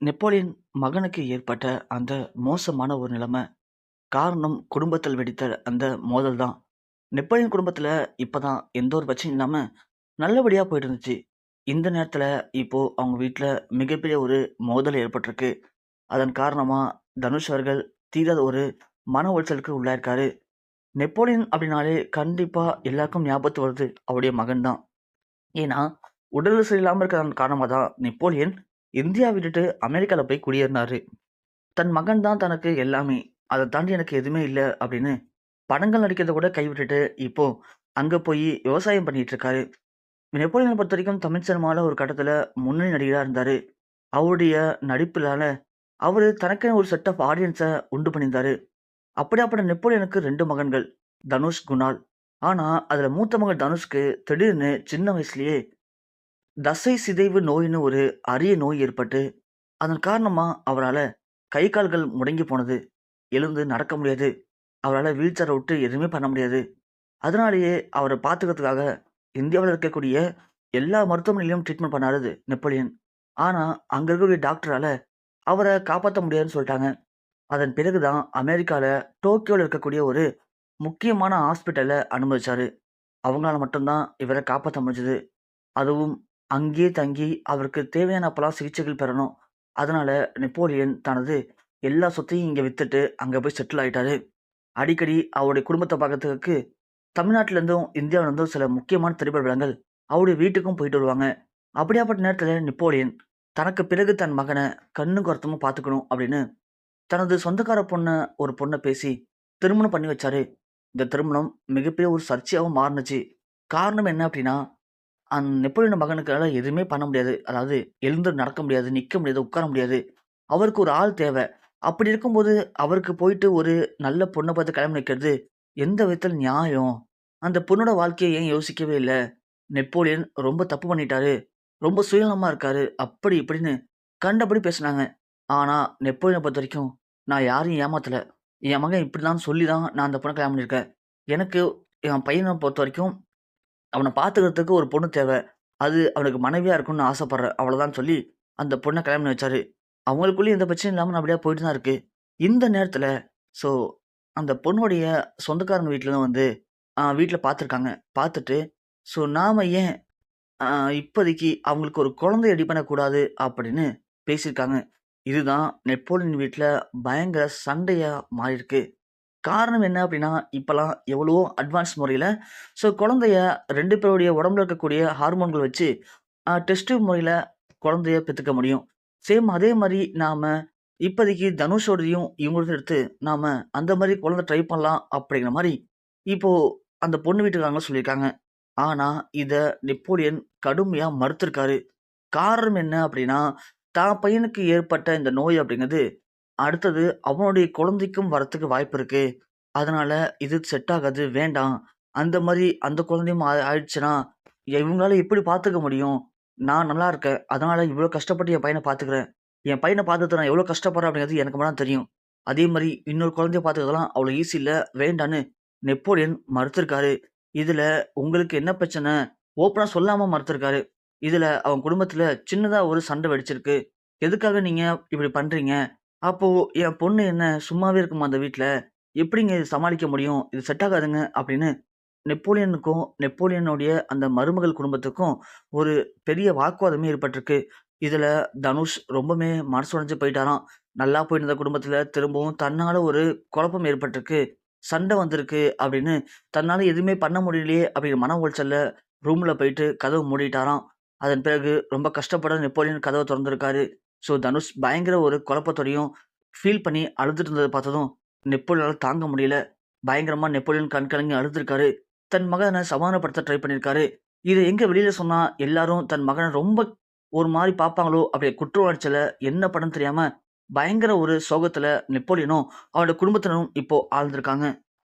Napoleon மகனுக்கு ஏற்பட்ட அந்த மோசமான ஒரு நிலைமை, காரணம் குடும்பத்தில் வெடித்த அந்த மோதல் தான். நெப்போலியன் குடும்பத்தில் இப்போ தான் எந்த ஒரு பிரச்சனையும் இல்லாமல் நல்லபடியாக போயிட்டு இருந்துச்சு. இந்த நேரத்தில் இப்போ அவங்க வீட்டில் மிகப்பெரிய ஒரு மோதல் ஏற்பட்டிருக்கு. அதன் காரணமாக தனுஷ் அவர்கள் தீராத ஒரு மன உளைச்சலுக்கு உள்ளாயிருக்காரு. நெப்போலியன் அப்படின்னாலே கண்டிப்பாக எல்லாருக்கும் ஞாபகத்து வருது அவருடைய மகன் தான். ஏன்னா, உடல் சரியில்லாமல் இருக்கிறதன் காரணமாக தான் நெப்போலியன் இந்தியா விட்டுட்டு அமெரிக்காவில் போய் குடியேறினாரு. தன் மகன் தான் தனக்கு எல்லாமே. அதை தாண்டி எனக்கு எதுவுமே இல்லை அப்படின்னு படங்கள் நடிக்கிறத கூட கைவிட்டுட்டு, இப்போ அங்கே போய் விவசாயம் பண்ணிட்டு இருக்காரு. பொறுத்த வரைக்கும் தமிழ் சினிமாவில் ஒரு கட்டத்தில் முன்னணி நடிகராக இருந்தார் அவருடைய நடிப்பிலான அவர் தனக்கென ஒரு செட் ஆஃப் ஆடியன்ஸை உண்டு பண்ணியிருந்தாரு. அப்படியாப்பட்ட நெப்போலியனுக்கு ரெண்டு மகன்கள். தனுஷ், குணால். ஆனால் அதில் மூத்த மகன் தனுஷ்க்கு திடீர்னு சின்ன வயசுலேயே தசை சிதைவு நோயின்னு ஒரு அரிய நோய் ஏற்பட்டு, அதன் காரணமாக அவரால் கை, கால்கள் முடங்கி போனது. எழுந்து நடக்க முடியாது. அவரால் வீல் விட்டு எதுவுமே பண்ண முடியாது. அதனாலேயே அவரை பார்த்துக்கிறதுக்காக இந்தியாவில் இருக்கக்கூடிய எல்லா மருத்துவமனையிலும் ட்ரீட்மெண்ட் பண்ணாரு நெப்போலியன். ஆனால் அங்கே இருக்கக்கூடிய டாக்டரால் அவரை காப்பாற்ற முடியாதுன்னு சொல்லிட்டாங்க அதன் பிறகு தான் அமெரிக்காவில் டோக்கியோவில் இருக்கக்கூடிய ஒரு முக்கியமான ஹாஸ்பிட்டலை அனுமதிச்சார் அவங்களால மட்டும்தான் இவரை காப்பாற்ற முடிஞ்சது. அதுவும் அங்கேயே தங்கி அவருக்கு தேவையான பல சிகிச்சைகள் பெறணும். அதனால் நெப்போலியன் தனது எல்லா சொத்தையும் இங்கே வித்துட்டு அங்கே போய் செட்டில் ஆகிட்டாரு அடிக்கடி அவருடைய குடும்பத்தை பார்க்கறதுக்கு தமிழ்நாட்டிலேருந்தும் இந்தியாவிலேருந்தும் சில முக்கியமான திரைப்பட பிரபலங்கள் அவருடைய வீட்டுக்கும் போயிட்டு வருவாங்க. அப்படியாப்பட்ட நேரத்தில் நெப்போலியன் தனக்கு பிறகு தன் மகனை கண்ணு குரத்தமும் பார்த்துக்கணும் அப்படின்னு தனது சொந்தக்கார பொண்ணை ஒரு பொண்ணை பேசி திருமணம் பண்ணி வச்சாரு. இந்த திருமணம் மிகப்பெரிய ஒரு சர்ச்சையாகவும் மாறுனுச்சு. காரணம் என்ன அப்படின்னா, அந்த நெப்போலியன் மகனுக்கால எதுவுமே பண்ண முடியாது. அதாவது எழுந்து நடக்க முடியாது, நிற்க முடியாது, உட்கார முடியாது. அவருக்கு ஒரு ஆள் தேவை அப்படி இருக்கும்போது அவருக்கு போயிட்டு ஒரு நல்ல பொண்ணை பார்த்து கிளம்பி நிற்கிறது எந்த விதத்தில் நியாயம்? அந்த பொண்ணோட வாழ்க்கையை ஏன் யோசிக்கவே இல்லை நெப்போலியன் ரொம்ப தப்பு பண்ணிட்டாரு. ரொம்ப சுயநலமாக இருக்காரு. அப்படி இப்படின்னு கண்டபடி பேசுனாங்க. நெப்போலியனை பொறுத்த வரைக்கும் நான் யாரையும் ஏமாத்தலை என் மகன் இப்படிதான்னு சொல்லி தான் நான் அந்த பொண்ணை கல்யாணம் பண்ணியிருக்கேன். எனக்கு என் பையனை பொறுத்த வரைக்கும் அவனை பார்த்துக்கிறதுக்கு ஒரு பொண்ணு தேவை அது அவனுக்கு மனைவியாக இருக்கணும்னு ஆசைப்பட்றேன் அவ்வளோதான் சொல்லி அந்த பொண்ணை கல்யாணம் பண்ணி வச்சாரு. அவங்களுக்குள்ளேயும் எந்த பிரச்சனையும் இல்லாமல் அப்படியே போயிட்டு தான் இருக்குது இந்த நேரத்தில் ஸோ அந்த பொண்ணுடைய சொந்தக்காரங்க வீட்டில் தான் வந்து வீட்டில் பார்த்துருக்காங்க. பார்த்துட்டு ஸோ நாம் ஏன் இப்போதைக்கு அவங்களுக்கு ஒரு குழந்தை ரெடி பண்ணக்கூடாது அப்படின்னு பேசியிருக்காங்க. இதுதான் நெப்போலியன் வீட்டில் பயங்கர சண்டையாக மாறியிருக்கு. காரணம் என்ன அப்படின்னா, இப்போலாம் எவ்வளவோ அட்வான்ஸ் முறையில் ஸோ குழந்தைய ரெண்டு பேருடைய உடம்புல இருக்கக்கூடிய ஹார்மோன்கள் வச்சு டெஸ்ட் முறையில் குழந்தைய பெற்றுக்க முடியும். சேம் அதே மாதிரி நாம் இப்போதைக்கு தனுஷோடதையும் இவங்களும் எடுத்து நாம் அந்த மாதிரி குழந்தை ட்ரை பண்ணலாம் அப்படிங்கிற மாதிரி இப்போது அந்த பொண்ணு வீட்டுக்காரங்க சொல்லியிருக்காங்க. ஆனால் இதை நெப்போலியன் கடுமையாக மறுத்திருக்காரு. காரணம் என்ன அப்படின்னா, தான் பையனுக்கு ஏற்பட்ட இந்த நோய் அப்படிங்கிறது அடுத்தது அவனுடைய குழந்தைக்கும் வரத்துக்கு வாய்ப்பு இருக்கு. அதனால இது செட் ஆகாது. வேண்டாம். அந்த மாதிரி அந்த குழந்தையும் ஆ ஆயிடுச்சுன்னா, இவங்களால எப்படி பார்த்துக்க முடியும்? நான் நல்லா இருக்கேன். அதனால இவ்வளோ கஷ்டப்பட்டு என் பையனை பார்த்துக்கிறேன். என் பையனை பார்த்துட்டு நான் எவ்வளோ கஷ்டப்படுறேன் அப்படிங்கிறது எனக்கு மட்டும் தெரியும். அதே மாதிரி இன்னொரு குழந்தைய பார்த்துக்கிறதெல்லாம் அவ்வளோ ஈஸி இல்லை வேண்டான்னு நெப்போலியன் மறுத்திருக்காரு. இதில் உங்களுக்கு என்ன பிரச்சனை? ஓப்பனாக சொல்லாமல் மறுத்திருக்காரு. இதில் அவன் குடும்பத்தில் சின்னதாக ஒரு சண்டை வெடிச்சிருக்கு. எதுக்காக நீங்கள் இப்படி பண்ணுறீங்க அப்போ என் பொண்ணு என்ன சும்மாவே இருக்குமா அந்த வீட்டில் எப்படிங்க இது சமாளிக்க முடியும்? இது செட் ஆகாதுங்க அப்படின்னு நெப்போலியனுக்கும், நெப்போலியனுடைய அந்த மருமகள் குடும்பத்துக்கும் ஒரு பெரிய வாக்குவாதமே ஏற்பட்டிருக்கு. இதில் தனுஷ் ரொம்பவுமே மனசு உடைஞ்சு போயிட்டாராம். நல்லா போயிருந்த இருந்த திரும்பவும் தன்னால் ஒரு குழப்பம் ஏற்பட்டிருக்கு. சண்டை வந்திருக்கு அப்படின்னு தன்னால் எதுவுமே பண்ண முடியலையே அப்படிங்கிற மன உளைச்சல்ல ரூமில் போயிட்டு கதவு மூடிட்டாராம். அதன் பிறகு ரொம்ப கஷ்டப்பட நெப்போலியன் கதவை திறந்திருக்காரு ஸோ தனுஷ் பயங்கர ஒரு குழப்பத்தோடையும் ஃபீல் பண்ணி அழுதுட்டு இருந்ததை பார்த்ததும் நெப்போலியால் தாங்க முடியல. பயங்கரமாக நெப்போலியன் கண்கலங்கி அழுதுருக்காரு. தன் மகனை சமாதானப்படுத்த ட்ரை பண்ணியிருக்காரு. இதை எங்கே வெளியில் சொன்னால் எல்லாரும் தன் மகனை ரொம்ப ஒரு மாதிரி பார்ப்பாங்களோ அப்படி குற்ற உணர்ச்சியில் என்ன படம் தெரியாமல் பயங்கர ஒரு சோகத்தில் நெப்போலியனும், அவனோட குடும்பத்தினரும் இப்போது ஆழ்ந்திருக்காங்க.